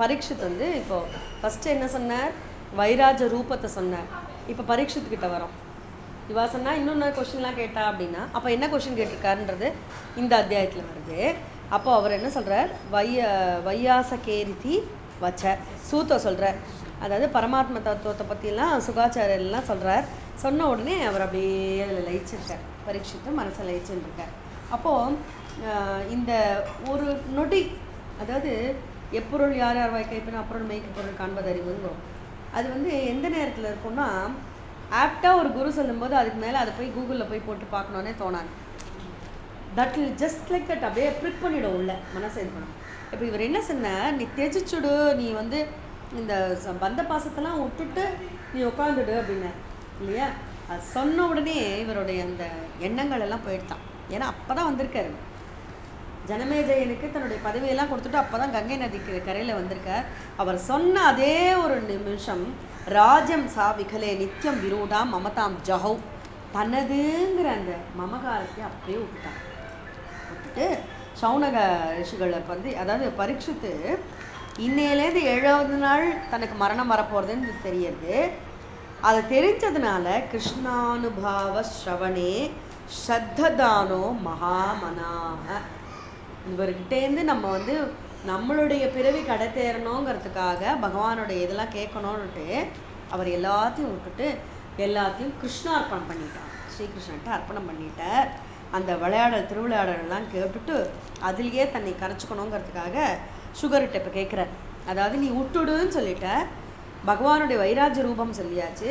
பரீட்சித் வந்து இப்போ ஃபஸ்ட்டு என்ன சொன்னார்? வைராஜ ரூபத்தை சொன்னார். இப்போ பரீட்சித் கிட்ட வரோம். இவா சொன்னா இன்னொன்று கொஷின்லாம் கேட்டா? அப்படின்னா அப்போ என்ன கொஷின் கேட்டிருக்காருன்றது இந்த அத்தியாயத்தில் வருது. அப்போ அவர் என்ன சொல்றார்? வைய வையாசகேரிதி வச்ச. சூத்த சொல்றார். அதாவது பரமாத்ம தத்துவத்தை பற்றிலாம் சுகாச்சாரியெல்லாம் சொல்றார். சொன்ன உடனே அவர் அப்படியே அதில் லயிச்சிருக்கார். பரீட்சித்து மனசை லயிச்சுருக்கார். இருக்கார் அப்போது இந்த ஒரு நொடி அதாவது எப்பொருள் யார் யார் வாய் அப்புறம் அப்பொருள் மெய்க்கு பொருள் காண்பது அறிவுங்கிறோம் அது வந்து எந்த நேரத்தில் இருக்கும்னா ஆப்டாக ஒரு குரு சொல்லும்போது அதுக்கு மேலே அதை போய் கூகுளில் போய் போட்டு பார்க்கணுன்னே தோணாது. That will just like that அப்படியே ப்ரிக் பண்ணிவிடும் உள்ள மனசை இது பண்ணும். இப்போ இவர் என்ன சொன்னார்? நீ தெஜிச்சுடு நீ வந்து இந்த ச- பந்த பாசத்தெல்லாம் விட்டுட்டு நீ உட்காந்துடு அப்படின்னார். இல்லையா? அது சொன்ன உடனே இவருடைய அந்த எண்ணங்கள் எல்லாம் போயிட்டான் ஏன்னா அப்போ தான் வந்திருக்காரு. ஜனமேஜயனுக்கு தன்னுடைய பதவியெல்லாம் கொடுத்துட்டு அப்போ தான் கங்கை நதிக்கு கரையில் வந்திருக்கார். அவர் சொன்ன அதே ஒரு நிமிஷம் ராஜம் சா விகலே நித்தியம் விரூடாம் மமதாம் ஜஹௌ. தனதுங்கிற அந்த மமகாரத்தை அப்படியே விட்டுட்டான் விட்டுட்டு சௌனக ரிஷிகளை வந்து அதாவது பரீட்சித்து இன்னையிலேருந்து ஏழாவது நாள் தனக்கு மரணம் வரப்போகிறதுன்னு தெரியுது அது தெரிஞ்சதுனால கிருஷ்ணானுபாவ ஸ்ரவணே ஸ்ரத்ததானோ மகாமனாக இவர்கிட்டேருந்து நம்ம வந்து நம்மளுடைய பிறவி கடை தேரணுங்கிறதுக்காக பகவானுடைய இதெல்லாம் கேட்கணுன்ட்டு அவர் எல்லாத்தையும் விட்டுட்டு எல்லாத்தையும் கிருஷ்ணார்ப்பணம் பண்ணிட்டார். ஸ்ரீகிருஷ்ணன்ட்ட அர்ப்பணம் பண்ணிட்டார். அந்த விளையாடல் திருவிளையாடலாம் கேட்டுட்டு அதுலேயே தன்னை கரைச்சிக்கணுங்கிறதுக்காக சுகர்கிட்ட இப்போ கேட்குறார். அதாவது நீ விட்டுடுன்னு சொல்லிட்ட. பகவானுடைய வைராஜ ரூபம் சொல்லியாச்சு.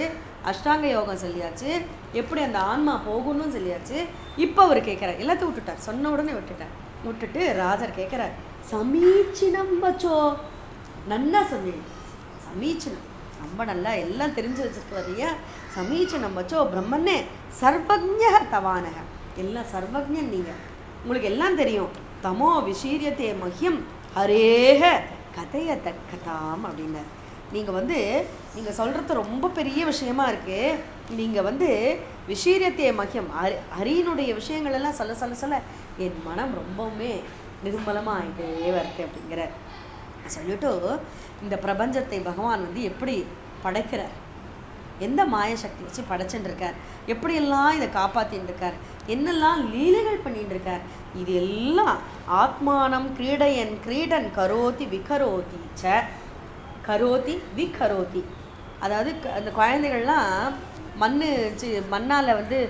அஷ்டாங்க யோகம் சொல்லியாச்சு. எப்படி அந்த ஆன்மா போகணும்னு சொல்லியாச்சு. இப்போ அவர் கேட்குறார். எல்லாத்தையும் விட்டுட்டார். சொன்ன உடனே விட்டுட்டார். விட்டுட்டு ராஜர் கேட்குறார் சமீச்சினம் வச்சோ நல்லா சமீ சமீச்சினம் ரொம்ப நல்லா எல்லாம் தெரிஞ்சு வச்சிருக்காரு இல்லையா சமீச்சினம் வச்சோ பிரம்மனே சர்வஜ தவானக. எல்லாம் சர்வஜன் நீங்க. உங்களுக்கு எல்லாம் தெரியும். தமோ விசீரியத்தே மகியம் ஹரேக கதைய தக்கதாம் அப்படின்னார். நீங்கள் வந்து நீங்கள் சொல்கிறது ரொம்ப பெரிய விஷயமா இருக்குது நீங்கள் வந்து விஷீரத்திய மகியம் அரி அரியனுடைய விஷயங்கள் எல்லாம் சொல்ல சொல்ல சொல்ல என் மனம் ரொம்பவுமே நிர்மலமாக ஆகிட்டே வருது அப்படிங்கிறார். சொல்லிட்டு இந்த பிரபஞ்சத்தை பகவான் வந்து எப்படி படைக்கிறார்? எந்த மாய சக்தி வச்சு படைச்சுட்டு இருக்கார்? எப்படியெல்லாம் இதை காப்பாற்றின்னு இருக்கார்? என்னெல்லாம் லீலைகள் பண்ணிட்டு இருக்கார்? இது எல்லாம் ஆத்மானம் கிரீடையன் கிரீடன் கரோதி விகரோதி ச கரோதி விகரோதி. அதாவது க- அந்த குழந்தைகள்லாம் மண்ணு சி மண்ணால் வந்து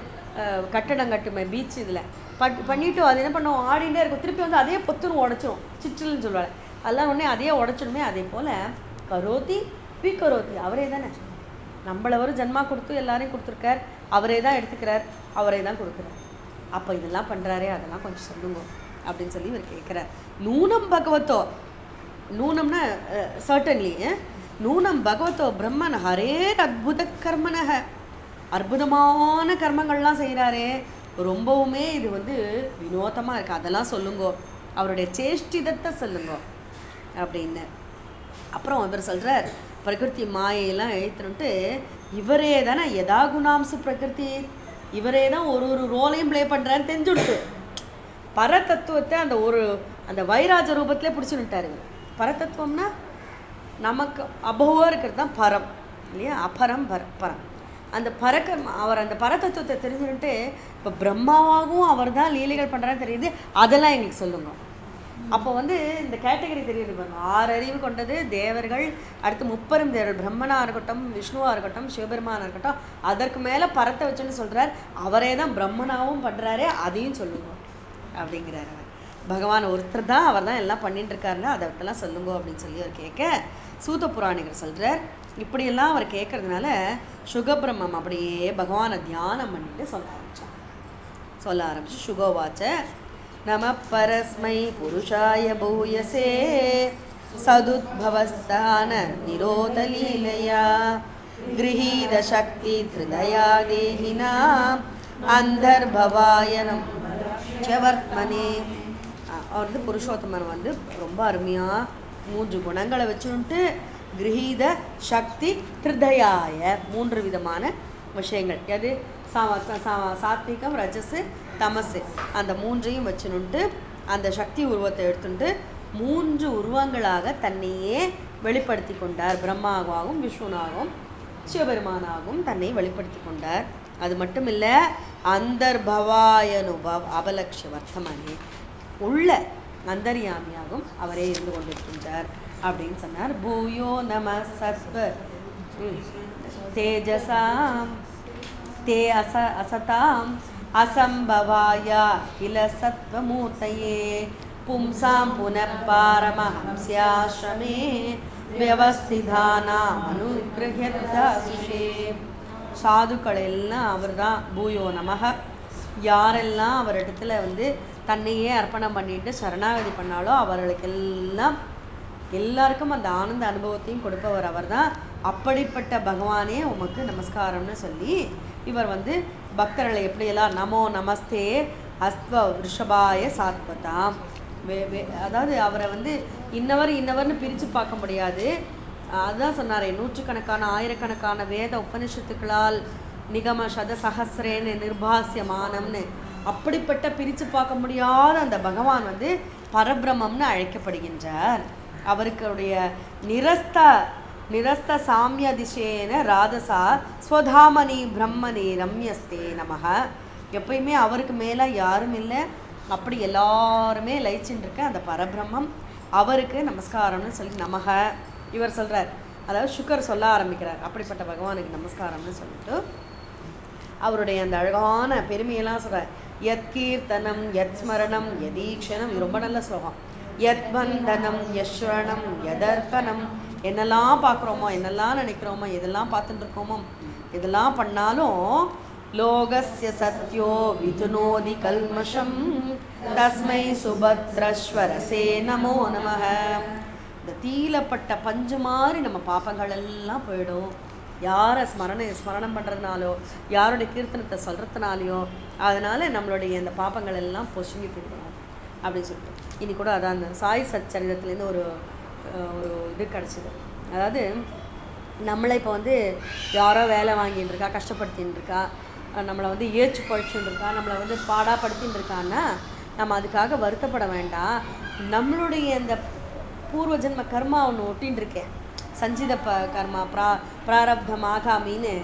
கட்டடம் கட்டுமே பீச் இதில். பட் பண்ணிட்டு அது என்ன பண்ணும் ஆடிகிட்டே இருக்கும். திருப்பி வந்து அதே பொத்துன்னு உடச்சிரும். சிற்றில்னு சொல்லுவாங்க. அதெல்லாம் உடனே அதே உடச்சிடுமே அதே போல் கரோத்தி பி கரோத்தி அவரே தானே. நம்மளை வரும் ஜன்மா கொடுத்து எல்லாரையும் கொடுத்துருக்கார். அவரே தான் எடுத்துக்கிறார். அவரே தான் கொடுக்குறார். அப்போ இதெல்லாம் பண்ணுறாரே அதெல்லாம் கொஞ்சம் சொல்லுங்க அப்படின்னு சொல்லி இவர் கேட்குறார் நூனம் பகவத்தோ? நூனம்னா சர்டன்லி நூனம் பகவத்தோ பிரம்மன் ஹரே அற்புத கர்மனக. அற்புதமான கர்மங்கள்லாம் செய்கிறாரே ரொம்பவுமே இது வந்து வினோதமாக இருக்குது அதெல்லாம் சொல்லுங்கோ. அவருடைய சேஷ்டிதத்தை சொல்லுங்கோ. அப்படின்னு. அப்புறம் அவர் சொல்கிறார் பிரகிருதி மாயையெல்லாம் எழுத்துனுட்டு இவரே தானே எதா குணாம்சு பிரகிருதி. இவரே தான் ஒரு ஒரு ரோலையும் ப்ளே பண்ணுறாரு தெரிஞ்சுடுத்து. பரதத்துவத்தை அந்த ஒரு அந்த வைராஜ ரூபத்திலே பிடிச்சுன்னுட்டார் பரதத்துவம்னா நமக்கு அபோவாக இருக்கிறது தான் பரம் இல்லையா? அபரம் பர பரம். அந்த பரக்கர்ம அவர் அந்த பரதத்துவத்தை தெரிஞ்சுக்கிட்டு இப்போ பிரம்மாவாகவும் அவர் தான் லீலைகள் பண்ணுறான்னு தெரியுது. அதெல்லாம் எங்களுக்கு சொல்லுங்க. அப்போ வந்து இந்த கேட்டகரி தெரியுது பாருங்க. ஆறு அறிவு கொண்டது தேவர்கள் அடுத்து முப்பெரும் தேவர்கள். பிரம்மனா இருக்கட்டும் விஷ்ணுவாக இருக்கட்டும் சிவபெருமானாக இருக்கட்டும் அதற்கு மேலே பரத்தை வச்சுன்னு சொல்கிறார் அவரே தான் பிரம்மனாவும் பண்ணுறாரு அதையும் சொல்லுங்க அப்படிங்கிறார் அவர். பகவான் ஒருத்தர் தான் அவர் தான் எல்லாம் பண்ணிட்டு இருக்காருல அதை அதெல்லாம் சொல்லுங்க அப்படின்னு சொல்லி அவர் கேட்க சூத புராணிகர் சொல்றார் இப்படியெல்லாம் அவர் கேட்கறதுனால சுகபிரம்மம் அப்படியே பகவானை தியானம் பண்ணிட்டு சொல்ல ஆரம்பிச்சார் சொல்ல ஆரம்பிச்சு சுகோவாச்ச நம பரஸ்மை புருஷாய பூயசே சதுத்பவஸ்தான நிரோதலீலையா गृहीत शक्ति हृदया देहिना அந்தர்பவாயனம் வர்த்மனே வந்து புருஷோத்தமன் வந்து ரொம்ப அருமையா மூன்று குணங்களை வச்சுன்ட்டு கிரகீத சக்தி ஹிருதயாய மூன்று விதமான விஷயங்கள். எது? சா- சா- சாத்விகம் ரஜசு தமசு. அந்த மூன்றையும் வச்சுனுட்டு அந்த சக்தி உருவத்தை எடுத்துட்டு மூன்று உருவங்களாக தன்னையே வெளிப்படுத்தி கொண்டார். பிரம்மாவாகவும் விஷ்ணுனாகவும் சிவபெருமானாகவும் தன்னை வெளிப்படுத்தி கொண்டார். அது மட்டும் இல்லை அந்தர்பவாயனுபவ் அபலக்ஷ வர்த்தமானே. உள்ள அந்தரியாமியாகவும் அவரே இருந்து கொண்டிருக்கின்றார் அப்படின்னு சொன்னார். பூயோ நம சத்வ தேஜசாம். தே அச அசதாம். அசம்பவாயா இல சத்வமூர்த்தையே பும்சாம் புனப்பாரமஹம்சியாசிரமே வியவஸ்திதானாம் அனுகிரகதாசுஷே சாதுக்கள் எல்லாம் அவர் தான் பூயோ நமக யாரெல்லாம் அவரிடத்துல வந்து தன்னையே அர்ப்பணம் பண்ணிட்டு சரணாகதி பண்ணாலோ அவர்களுக்கெல்லாம் எல்லாருக்கும் அந்த ஆனந்த அனுபவத்தையும் கொடுப்பவர் அவர்தான். அப்படிப்பட்ட பகவானே உமக்கு நமஸ்காரம்னு சொல்லி இவர் வந்து பக்தர்களை எப்படியெல்லாம் நமோ நமஸ்தே அஸ்வ ரிஷபாய சாத்வதாம். வே வே அதாவது அவரை வந்து இன்னவர் இன்னவர்னு பிரித்து பார்க்க முடியாது. அதுதான் சொன்னாரே நூற்றுக்கணக்கான ஆயிரக்கணக்கான வேத உபனிஷத்துக்களால் நிகம சத சகசிரேன்னு நிர்பாசியமானம்னு அப்படிப்பட்ட பிரித்து பார்க்க முடியாத அந்த பகவான் வந்து பரபிரமம்னு அழைக்கப்படுகின்றார். அவருக்குடைய நிரஸ்த நிரஸ்த சாமியதிசேன ராதசா ஸ்வதாமணி பிரம்மணி ரம்யஸ்தே நமக எப்பயுமே அவருக்கு மேலே யாரும் இல்லை. அப்படி எல்லாருமே லயிச்சுட்டு இருக்க அந்த பரபிரம்மம். அவருக்கு நமஸ்காரம்னு சொல்லி நமக இவர் சொல்கிறார் அதாவது சுக்கர் சொல்ல ஆரம்பிக்கிறார். அப்படிப்பட்ட பகவானுக்கு நமஸ்காரம்னு சொல்லிட்டு அவருடைய அந்த அழகான பெருமையெல்லாம் சொல்றார். யத் கீர்த்தனம் யத் ஸ்மரணம் யதீக்ஷணம் இது ரொம்ப நல்ல ஸ்லோகம். யத் பந்தனம் யஸ்வரணம் யதர்ப்பணம். என்னெல்லாம் பார்க்குறோமோ என்னெல்லாம் நினைக்கிறோமோ எதெல்லாம் பார்த்துட்டு இருக்கோமோ இதெல்லாம் பண்ணாலும் லோகஸ்ய சத்யோ விதுனோதி கல்மஷம். தஸ்மை சுபத்ரஸ்வரசே நமோ நமக இந்த தீலப்பட்ட பஞ்சு மாதிரி நம்ம பாப்பங்கள் எல்லாம் போயிடும். யாரை ஸ்மரணை ஸ்மரணம் பண்ணுறதுனாலோ யாருடைய கீர்த்தனத்தை சொல்கிறதுனாலையோ அதனால் நம்மளுடைய இந்த பாப்பங்கள் எல்லாம் பொசுங்கி போயிடும் அப்படின்னு சொல்லிட்டு. இனி கூட அதான் அந்த சாய் சச்சரிதத்துலேருந்து ஒரு ஒரு இது கிடச்சிது. அதாவது நம்மளை இப்போ வந்து யாரோ வேலை வாங்கிட்டு இருக்கா கஷ்டப்படுத்தின்னு இருக்கா நம்மளை வந்து ஏச்சு பழிச்சுட்டு இருக்கா நம்மளை வந்து பாடாப்படுத்தின்னு இருக்கான்னா நம்ம அதுக்காக வருத்தப்பட வேண்டாம். நம்மளுடைய இந்த பூர்வ ஜென்ம கர்மா ஒன்று ஒட்டின்னு இருக்கேன். சஞ்சித ப கர்மா பிரா பிராரப்தம் ஆகாமின்னு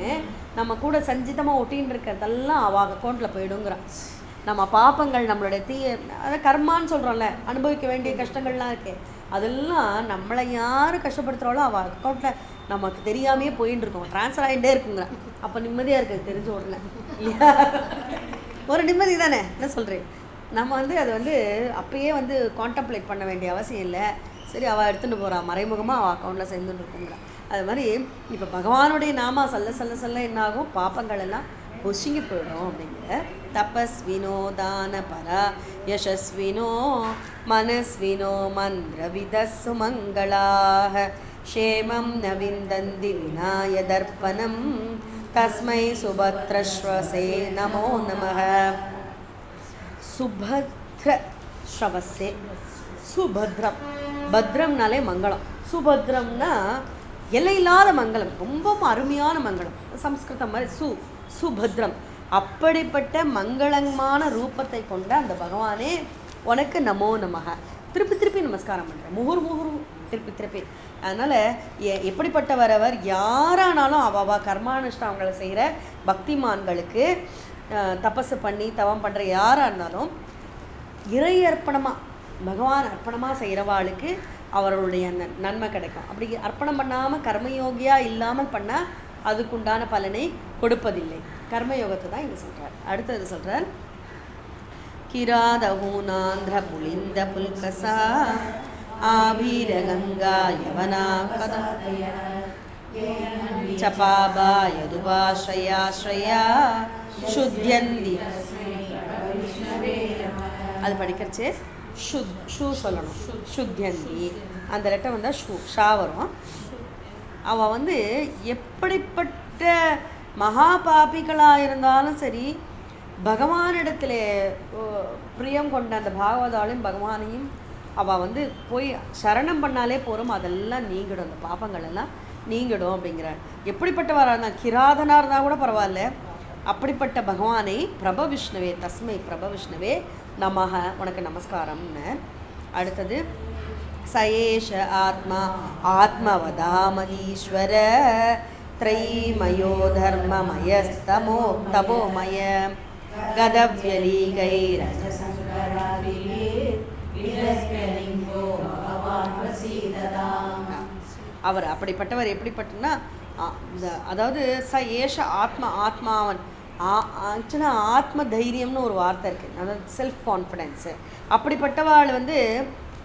நம்ம கூட சஞ்சிதமாக ஒட்டின்னு இருக்கிறதெல்லாம் அவ அக்கௌண்ட்டில் போயிடுங்கிறான் நம்ம பாப்பங்கள் நம்மளுடைய தீய அதாவது கர்மான்னு சொல்கிறோம்ல அனுபவிக்க வேண்டிய கஷ்டங்கள்லாம் இருக்கே அதெல்லாம் நம்மளை யார் கஷ்டப்படுத்துகிறாளோ அவள் அக்கௌண்ட்டில் நமக்கு தெரியாமையே போயின்னு இருக்கோம் ட்ரான்ஸ்ஃபர் ஆகிட்டே இருக்குங்கிறான் அப்போ நிம்மதியாக இருக்குது தெரிஞ்ச உடனே. இல்லையா? ஒரு நிம்மதி தானே? என்ன சொல்கிறேன் நம்ம வந்து அதை வந்து அப்பயே வந்து கான்டம்ப்ளேட் பண்ண வேண்டிய அவசியம் இல்லை. சரி அவள் எடுத்துகிட்டு போகிறா மறைமுகமாக அவள் அக்கௌண்ட்டில் சேர்ந்துட்டு இருக்குங்கிறா அது மாதிரி இப்போ பகவானுடைய நாமா சொல்ல சொல்ல சொல்ல என்னாகும்? பாப்பங்கள் எல்லாம் பொசுங்கி போயிடும் அப்படிங்கிற. தபஸ்வினோ தான பரா யசஸ்வினோ மனஸ்வினோ மந்திரவித சுமங்களாக. க்ஷேமம் நவிந்தந்தி விநாய தர்ப்பணம். தஸ்மை சுபத்ரஸ்வசே நமோ நம சுபத்ர ஸ்ரவசே சுபத்ரம். பத்ரம்னாலே மங்களம். சுபத்ரம்னா எல்லையில்லாத மங்களம். ரொம்பவும் அருமையான மங்களம். சம்ஸ்கிருதம் மாதிரி சு சுபத்ரம். அப்படிப்பட்ட மங்களமான ரூபத்தை கொண்ட அந்த பகவானே உனக்கு நமோ நமக திருப்பி திருப்பி நமஸ்காரம் பண்ணுறேன் முகுர் முகுர் திருப்பி திருப்பி. அதனால் எ எப்படிப்பட்டவர் அவர்? யாரானாலும் அவ அவ கர்மானுஷ்டம் அவங்கள செய்கிற பக்திமான்களுக்கு அஹ், பண்ணி தவம் பண்ணுற யாராக இருந்தாலும் இறையர்ப்பணமாக பகவான் அர்ப்பணமாக செய்கிறவாளுக்கு அவர்களுடைய நன் நன்மை கிடைக்கும். அப்படி அர்ப்பணம் பண்ணாமல் கர்மயோகியாக இல்லாமல் பண்ணால் அதுக்குண்டான பலனை கொடுப்பதில்லை. கர்மயோகத்தை தான் இங்கே சொல்கிறார் அடுத்தது சொல்கிறார் கிராதஹூனாந்திர புலிந்த புல்கசா ஆபீரகங்கா யவனா கதம் சபாபா யதுபாஸ்ரயாஸ்ரயா சுத்தியந்தி அது படிக்கிறச்சே ஷுத் ஷூ சொல்லணும். சுத்தியந்தி அந்த லெட்டர் வந்தால் ஷூ ஷா வரும். அவள் வந்து எப்படிப்பட்ட மகா பாபிகளாக இருந்தாலும் சரி பகவானிடத்தில் பிரியம் கொண்ட அந்த பாகவதாலையும் பகவானையும் அவள் வந்து போய் சரணம் பண்ணாலே போகிறோம் அதெல்லாம் நீங்கிடும். அந்த பாப்பங்கள் எல்லாம் நீங்கிடும் அப்படிங்கிறார் எப்படிப்பட்டவராக இருந்தால் கிராதனாக இருந்தால் கூட பரவாயில்ல. அப்படிப்பட்ட பகவானை பிரப விஷ்ணுவே தஸ்மை பிரப விஷ்ணுவே நமக உனக்கு நமஸ்காரம்னு அடுத்தது சயேஷ ஆத்மா ஆத்மவதாமதீஸ்வர त्रयीमयो धर्ममयस्तमो तपोमय அவர் அப்படிப்பட்டவர் எப்படிப்பட்டனா இந்த அதாவது ச ஏஷ ஆத்ம ஆத்மாவன் ஆக்சுவலாக ஆத்ம தைரியம்னு ஒரு வார்த்தை இருக்குது அதாவது செல்ஃப் கான்ஃபிடென்ஸு அப்படிப்பட்டவாள் வந்து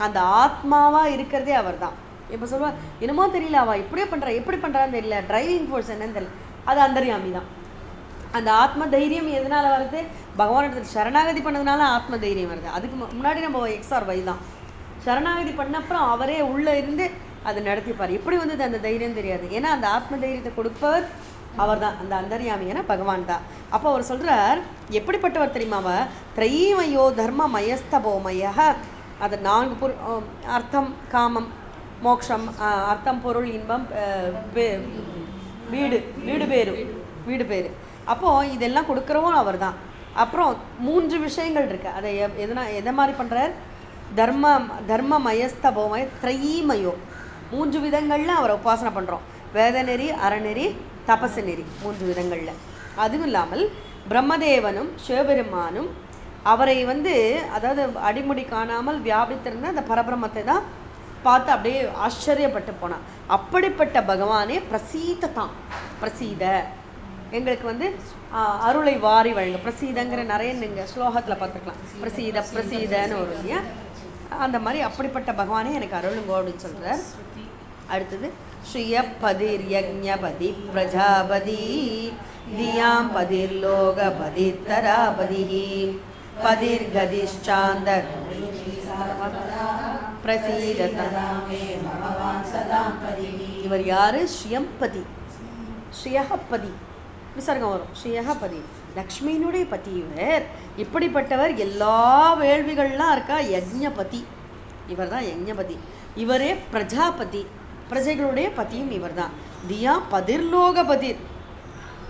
அந்த ஆத்மாவாக இருக்கிறதே அவர் தான் இப்போ சொல்லுவா என்னமோ தெரியல அவள் இப்படியே பண்ணுறா எப்படி பண்ணுறான்னு தெரியல. டிரைவிங் ஃபோர்ஸ் என்னன்னு தெரியல. அது அந்தரியாமி தான். அந்த ஆத்ம தைரியம் எதனால் வருது? பகவானோட சரணாகதி பண்ணதுனால ஆத்ம தைரியம் வருது. அதுக்கு முன்னாடி நம்ம எக்ஸ்ஆர் வை தான். சரணாகதி பண்ண அப்புறம் அவரே உள்ளே இருந்து அதை நடத்திப்பார். எப்படி வந்தது அந்த தைரியம் தெரியாது. ஏன்னா அந்த ஆத்ம தைரியத்தை கொடுப்பவர் அவர் தான் அந்த அந்தர்யாமி பகவான் தான். அப்போ அவர் சொல்கிறார் எப்படிப்பட்டவர் தெரியுமாவ திரைமயோ தர்ம மயஸ்தபோமய அது நான்கு பொருள் அர்த்தம் காமம் மோக்ஷம் அர்த்தம் பொருள் இன்பம் வீடு வீடு பேரு வீடு பேரு. அப்போது இதெல்லாம் கொடுக்குறவும் அவர் தான் அப்புறம் மூன்று விஷயங்கள் இருக்குது அதை எதனா எதை மாதிரி பண்ணுறார் தர்ம தர்ம மயஸ்தபோமய திரைமயோ. மூன்று விதங்களில் அவரை உபாசனை பண்ணுறோம் வேதநெறி அறநெறி தபசு நெறி மூன்று விதங்களில். அதுவும் இல்லாமல் பிரம்மதேவனும் சிவபெருமானும் அவரை வந்து அதாவது அடிமுடி காணாமல் வியாபித்திருந்த அந்த பரபிரமத்தை தான் பார்த்து அப்படியே ஆச்சரியப்பட்டு போனான். அப்படிப்பட்ட பகவானே பிரசீத தான். பிரசீத. எங்களுக்கு வந்து அருளை வாரி வழங்க பிரசீதங்கிற நிறைய நீங்கள் ஸ்லோகத்தில் பார்த்துக்கலாம் பிரசீத பிரசீதன்னு ஒரு இல்லையா அந்த மாதிரி அப்படிப்பட்ட பகவானே எனக்கு அருளுங்கோ அப்படின்னு சொல்கிறார் அடுத்தது ஸ்ரீயப்பதிர் யஜ்ஞபதி பிரஜாபதி தியாம் பதிர் லோகபதி தராபதி பதிர் இவர் யாரு? ஸ்ரீயம்பதி ஸ்ரீயகப்பதி விசாரங்கம் வரும். ஸ்ரீயகபதி லக்ஷ்மியினுடைய பதி இவர். இப்படிப்பட்டவர் எல்லா வேள்விகள்லாம் இருக்கா? யஜ்ஞபதி இவர் தான் யஜ்ஞபதி இவரே பிரஜாபதி. பிரஜைகளுடைய பதியும் இவர் தான் தியா பதிர்லோகபதிர்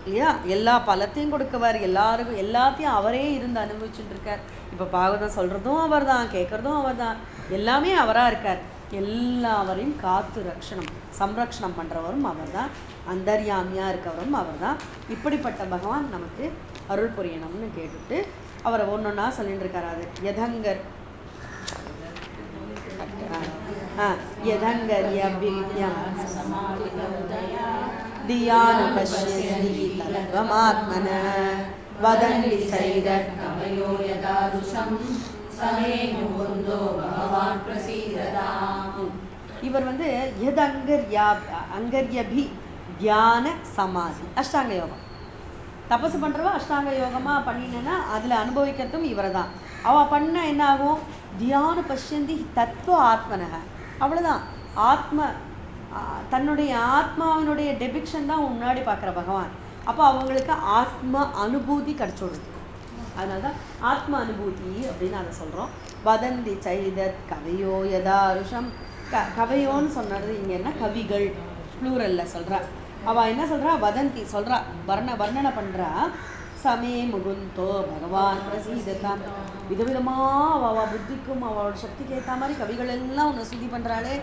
இல்லையா? எல்லா பலத்தையும் கொடுக்கவர். எல்லாருக்கும் எல்லாத்தையும் அவரே இருந்து அனுபவிச்சுட்டு இருக்கார் இப்போ பாகவதம் சொல்கிறதும் அவர் தான் கேட்குறதும் அவர் தான் எல்லாமே அவராக இருக்கார். எல்லாவரையும் காத்து ரக்ஷணம் சம்ரக்ஷணம் பண்ணுறவரும் அவர் தான் அந்தர்யாமியாக இருக்கவரும் அவர் தான் இப்படிப்பட்ட பகவான் நமக்கு அருள் புரியணும்னு கேட்டுட்டு அவரை ஒன்று ஒன்றா சொல்லிட்டு இருக்கார் அது யதங்கர். यदङ्गर्यभिज्ञम् धियानुपश्यन्ति तत्त्वमात्मन वदन्ति सैरकमयो यदादृशं समे मुकुन्दो भगवान् प्रसीदताम् இவர் வந்து எது அங்கர்யா அங்கர்யபி தியான சமாதி அஷ்டாங்க யோகம் தபசு பண்ணுறவா அஷ்டாங்க யோகமாக பண்ணினேன்னா அதில் அனுபவிக்கிறதும் இவரை தான் அவள் பண்ண என்ன ஆகும் தியான பஷ்யந்தி தத்துவ ஆத்மனக அவ்வளோதான் ஆத்ம தன்னுடைய ஆத்மாவினுடைய டெபிக்ஷன் தான் முன்னாடி பார்க்குற பகவான். அப்போ அவங்களுக்கு ஆத்ம அனுபூதி கிடச்சிடுது அதனால தான் ஆத்ம அனுபூதி அப்படின்னு அதை சொல்கிறோம் வதந்தி சைதத் கவையோ யதாருஷம். க கவையோன்னு சொன்னது இங்கே என்ன? கவிகள் ப்ளூரலில் சொல்கிறா அவள் என்ன சொல்கிறா வதந்தி சொல்கிறா வர்ண வர்ணனை பண்ணுறா சமே முகுந்தோ பகவான் பிரசீதத்தாம் விதவிதமாக அவள் புத்திக்கும் அவளோட சக்திக்கு ஏற்ற மாதிரி கவிகள் எல்லாம் உன்னை சுத்தி பண்ணுறாளே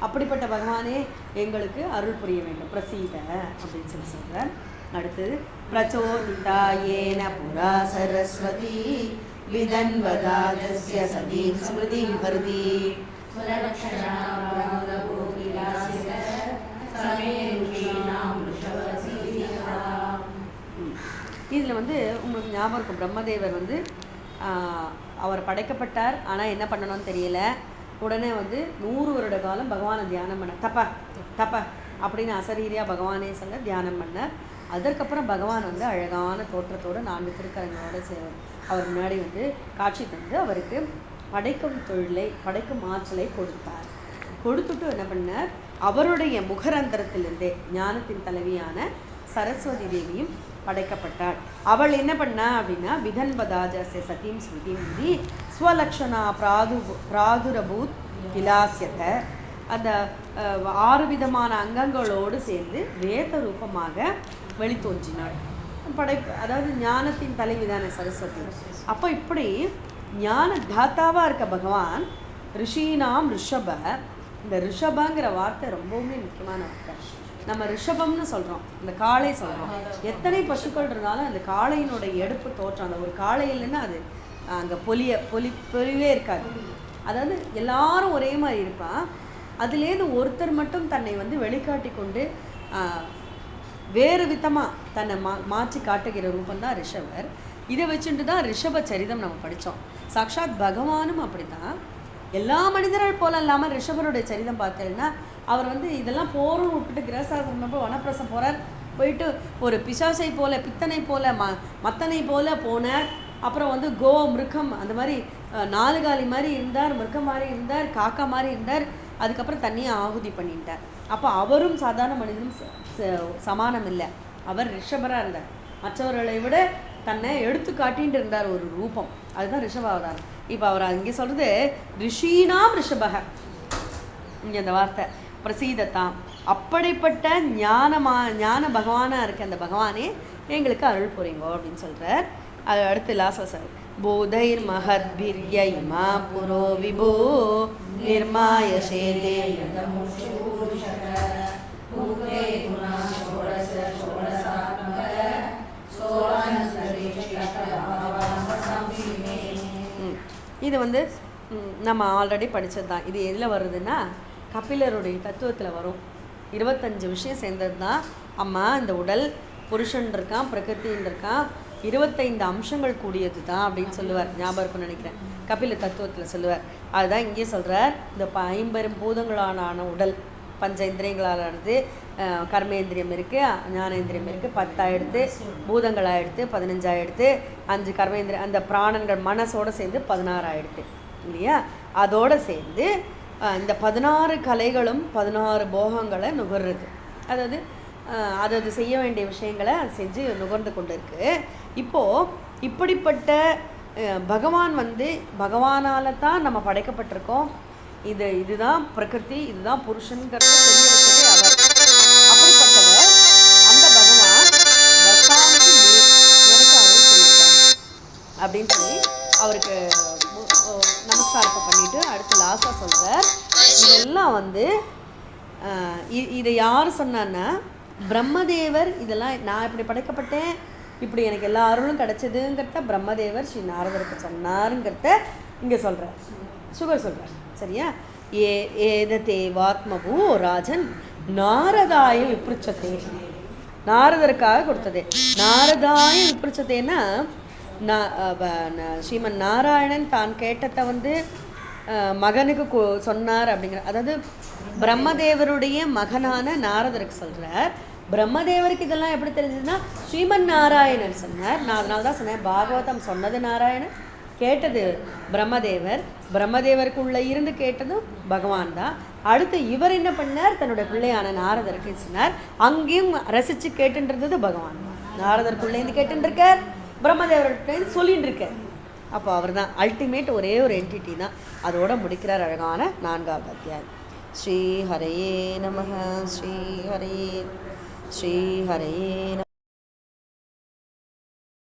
அப்படிப்பட்ட பகவானே எங்களுக்கு அருள் புரிய வேண்டும். பிரசீத அப்படின்னு சொல்லி சொல்கிறார் அடுத்தது பிரச்சோதிதா ஏன புரா சரஸ்வதி விதன்வதாஜஸ்ய சதீம் ஸ்மிருதிம் சமே இதில் வந்து உங்களுக்கு ஞாபகம் இருக்கும். பிரம்மதேவர் வந்து அவர் படைக்கப்பட்டார். ஆனால் என்ன பண்ணணும்னு தெரியல. உடனே வந்து நூறு வருட காலம் பகவானை தியானம் பண்ண தப்ப தப்ப அப்படின்னு அசரீரியாக பகவானே சொல்ல தியானம் பண்ணார். அதற்கப்புறம் பகவான் வந்து அழகான தோற்றத்தோடு நான்கு திருக்கரங்களோட சே அவர் முன்னாடி வந்து காட்சி தந்து அவருக்கு படைக்கும் தொழிலை படைக்கும் ஆற்றலை கொடுத்தார். கொடுத்துட்டு என்ன பண்ணார்? அவருடைய முகரந்தரத்திலிருந்தே ஞானத்தின் தலைவியான சரஸ்வதி தேவியும் படைக்கப்பட்டாள். அவள் என்ன பண்ணா அப்படின்னா விதன்பதாஜஸ்ய சதீம் ஸ்மிருதிம் விதி ஸ்வலக்ஷணா பிராது பிராதுரபூத் விலாசியத்தை அந்த ஆறு விதமான அங்கங்களோடு சேர்ந்து வேத ரூபமாக வெளித்தோன்றினாள். படைப்பு அதாவது ஞானத்தின் தலைவிதான சரஸ்வதி. அப்போ இப்படி ஞான தாத்தாவாக இருக்க பகவான் ரிஷினாம் ரிஷப இந்த ரிஷபங்கிற வார்த்தை ரொம்பவுமே முக்கியமான வார்த்தை. நம்ம ரிஷபம்னு சொல்கிறோம் இந்த காளை சொல்கிறோம் எத்தனை பசுக்கள் இருந்தாலும் அந்த காளையினுடைய எடுப்பு தோற்றம் அந்த ஒரு காளை இல்லைன்னா அது அங்கே பொலிய பொலி பொலிவே இருக்காது. அதாவது எல்லாரும் ஒரே மாதிரி இருப்பான் அதுலேருந்து ஒருத்தர் மட்டும் தன்னை வந்து வெளிக்காட்டி கொண்டு வேறு விதமாக தன்னை மா மாற்றி காட்டுகிற ரூபம் தான் ரிஷபர் இதை வச்சுட்டு தான் ரிஷப சரிதம் நம்ம படித்தோம் சாக்ஷாத் பகவானும் அப்படிதான் எல்லா மனிதர்கள் போல இல்லாமல் ரிஷபருடைய சரிதம் பார்த்தீங்கன்னா அவர் வந்து இதெல்லாம் போரும் விட்டுட்டு கிரகசாசனம் போய் வனப்பிரசம் போகிறார் போயிட்டு ஒரு பிசாசை போல பித்தனை போல ம மத்தனை போல போனார். அப்புறம் வந்து கோ மிருகம் அந்த மாதிரி நாலு காலி மாதிரி இருந்தார் மிருகம் மாதிரி இருந்தார் காக்கா மாதிரி இருந்தார். அதுக்கப்புறம் தண்ணியை ஆகுதி பண்ணிட்டார். அப்போ அவரும் சாதாரண மனிதனும் ச- சமானம் இல்லை. அவர் ரிஷபராக இருந்தார். மற்றவர்களை விட தன்னை எடுத்து காட்டின்னு இருந்தார் ஒரு ரூபம். அதுதான் ரிஷபாவதாரம். இப்போ அவர் அங்கே சொல்றது ரிஷீனாம் ரிஷபக. இங்கே அந்த வார்த்தை. பிரசீதத்தாம் அப்படிப்பட்ட ஞானமா ஞான பகவானா இருக்க அந்த பகவானே எங்களுக்கு அருள் புரியுங்கோ அப்படின்னு சொல்றார். அது அடுத்து லாச சார். போதைர் மகத்பிர்ய இமா புரோ விபோ நிர்மாய சேதே ம். இது வந்து ம், நம்ம ஆல்ரெடி படிச்சது தான் இது எதில் வருதுன்னா கபிலருடைய தத்துவத்தில் வரும். இருபத்தஞ்சு விஷயம் சேர்ந்தது தான் அம்மா இந்த உடல் புருஷன் இருக்கான் பிரகிருத்தின் இருக்கான். இருபத்தைந்து அம்சங்கள் கூடியது தான் அப்படின்னு சொல்லுவார். ஞாபகம் இருக்கும்னு நினைக்கிறேன். கபில தத்துவத்தில் சொல்லுவார். அதுதான் இங்கே சொல்கிறார் இந்த ப ஐம்பெரும் பூதங்களான உடல் பஞ்சேந்திரியங்களானது இந்திரியங்களாலானது கர்மேந்திரியம் இருக்குது ஞானேந்திரியம் இருக்குது பத்தாயிடுத்து பூதங்களாயிடுத்து பதினஞ்சாயிடுத்து அஞ்சு கர்மேந்திரியம் அந்த பிராணங்கள் மனசோடு சேர்ந்து பதினாறாயிடுத்து இல்லையா? அதோடு சேர்ந்து இந்த பதினாறு கலைகளும் பதினாறு போகங்களை நுகர்றது. அதாவது அது அது செய்ய வேண்டிய விஷயங்களை செஞ்சு நுகர்ந்து கொண்டு இருக்கு இப்போது இப்படிப்பட்ட பகவான் வந்து பகவானால் தான் நம்ம படைக்கப்பட்டிருக்கோம். இது இதுதான் பிரகிருதி இதுதான் புருஷன்கிறத தெரிய வச்சதே அவர். அப்படிப்பட்டவர் அந்த பகவான் எனக்கு அருள் அப்படின்னு சொல்லி அவருக்கு நமஸ்காரத்தை பண்ணிவிட்டு அடுத்து லாஸ்ட்டாக சொல்கிறேன் இதெல்லாம் வந்து இதை யார் சொன்னான்னா பிரம்மதேவர் இதெல்லாம் நான் இப்படி படைக்கப்பட்டேன் இப்படி எனக்கு எல்லா அருளும் கிடச்சதுங்கிறத பிரம்மதேவர் ஸ்ரீ நாரதருக்கு சொன்னாருங்கிறத இங்கே சொல்கிறார் சுகர் சொல்கிறார் சரியா? ஏ ஏததே வாத்மபூ ராஜன் நாரதாய விப்ருச்சத்தே நாரதருக்காக கொடுத்தது. நாரதாய விப்ருச்சத்தேன்னா நான் ஸ்ரீமன் நாராயணன் தான் கேட்டதை வந்து மகனுக்கு சொன்னார் அப்படிங்கிற அதாவது பிரம்மதேவருடைய மகனான நாரதருக்கு சொல்கிறார் பிரம்மதேவருக்கு இதெல்லாம் எப்படி தெரிஞ்சதுன்னா ஸ்ரீமன் நாராயணன் சொன்னார். நான் அதனால தான் சொன்னேன் பாகவதம் சொன்னது நாராயணன் கேட்டது பிரம்மதேவர். பிரம்மதேவருக்குள்ள இருந்து கேட்டதும் பகவான் தான். அடுத்து இவர் என்ன பண்ணார்? தன்னுடைய பிள்ளையான நாரதருக்கு சொன்னார். அங்கேயும் ரசித்து கேட்டுன்றது பகவான் நாரதருக்குள்ளேருந்து கேட்டுருக்கார் பிரம்மதேவர்கிட்ட சொல்லிட்டு இருக்கார் அப்போ அவர் தான் அல்டிமேட் ஒரே ஒரு என்டிட்டி தான். அதோட முடிக்கிறார் அழகான நான்காவது அத்தியாயம். ஸ்ரீ ஹரையே நமः ஸ்ரீ ஹரையே ஸ்ரீ ஹரையே